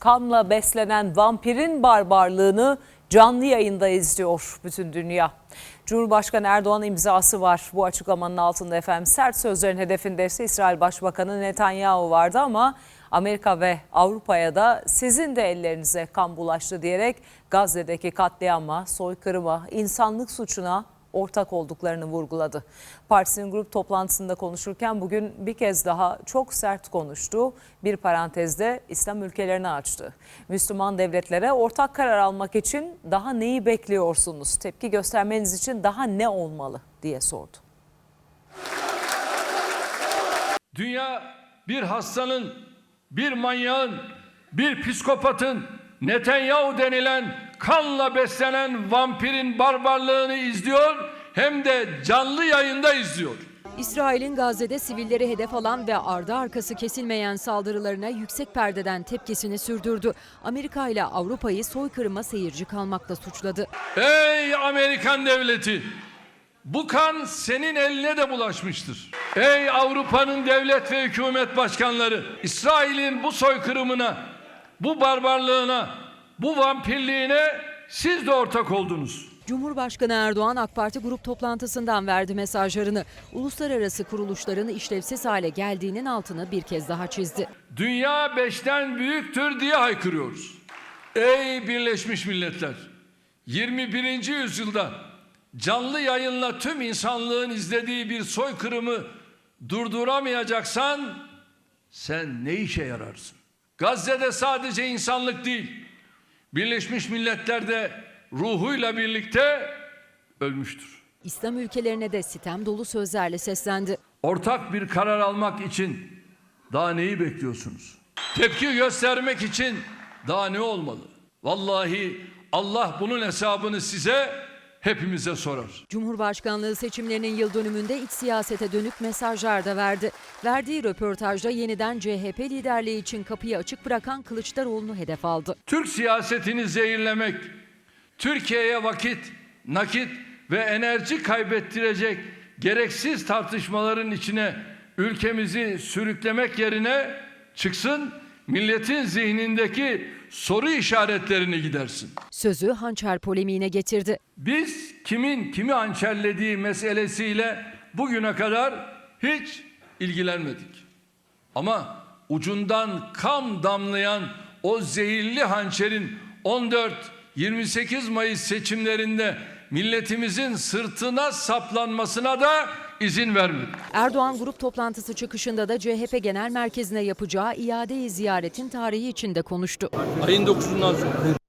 Kanla beslenen vampirin barbarlığını canlı yayında izliyor bütün dünya. Cumhurbaşkanı Erdoğan imzası var bu açıklamanın altında efendim. Sert sözlerin hedefinde ise İsrail Başbakanı Netanyahu vardı ama Amerika ve Avrupa'ya da sizin de ellerinize kan bulaştı diyerek Gazze'deki katliama, soykırıma, insanlık suçuna ortak olduklarını vurguladı. Partisinin grup toplantısında konuşurken bugün bir kez daha çok sert konuştu. Bir parantezde İslam ülkelerini açtı. Müslüman devletlere ortak karar almak için daha neyi bekliyorsunuz? Tepki göstermeniz için daha ne olmalı diye sordu. Dünya bir hastanın, bir manyağın, bir psikopatın, Netanyahu denilen kanla beslenen vampirin barbarlığını izliyor hem de canlı yayında izliyor. İsrail'in Gazze'de sivilleri hedef alan ve ardı arkası kesilmeyen saldırılarına yüksek perdeden tepkisini sürdürdü. Amerika ile Avrupa'yı soykırıma seyirci kalmakla suçladı. Ey Amerikan devleti! Bu kan senin eline de bulaşmıştır. Ey Avrupa'nın devlet ve hükümet başkanları! İsrail'in bu soykırımına, bu barbarlığına, bu vampirliğine siz de ortak oldunuz. Cumhurbaşkanı Erdoğan AK Parti grup toplantısından verdi mesajlarını. Uluslararası kuruluşların işlevsiz hale geldiğinin altını bir kez daha çizdi. Dünya beşten büyüktür diye haykırıyoruz. Ey Birleşmiş Milletler! 21. yüzyılda canlı yayınla tüm insanlığın izlediği bir soykırımı durduramayacaksan sen ne işe yararsın? Gazze'de sadece insanlık değil, Birleşmiş Milletler de ruhuyla birlikte ölmüştür. İslam ülkelerine de sitem dolu sözlerle seslendi. Ortak bir karar almak için daha neyi bekliyorsunuz? Tepki göstermek için daha ne olmalı? Vallahi Allah bunun hesabını size hepimize sorar. Cumhurbaşkanlığı seçimlerinin yıl dönümünde iç siyasete dönük mesajlar da verdi. Verdiği röportajda yeniden CHP liderliği için kapıyı açık bırakan Kılıçdaroğlu'nu hedef aldı. Türk siyasetini zehirlemek, Türkiye'ye vakit, nakit ve enerji kaybettirecek gereksiz tartışmaların içine ülkemizi sürüklemek yerine çıksın milletin zihnindeki soru işaretlerini gidersin. Sözü hançer polemiğine getirdi. Biz kimin kimi hançerlediği meselesiyle bugüne kadar hiç ilgilenmedik. Ama ucundan kan damlayan o zehirli hançerin 14-28 Mayıs seçimlerinde milletimizin sırtına saplanmasına da izin vermedik. Erdoğan grup toplantısı çıkışında da CHP Genel Merkezi'ne yapacağı iade-i ziyaretin tarihi içinde konuştu. Ayın 9'undan sonra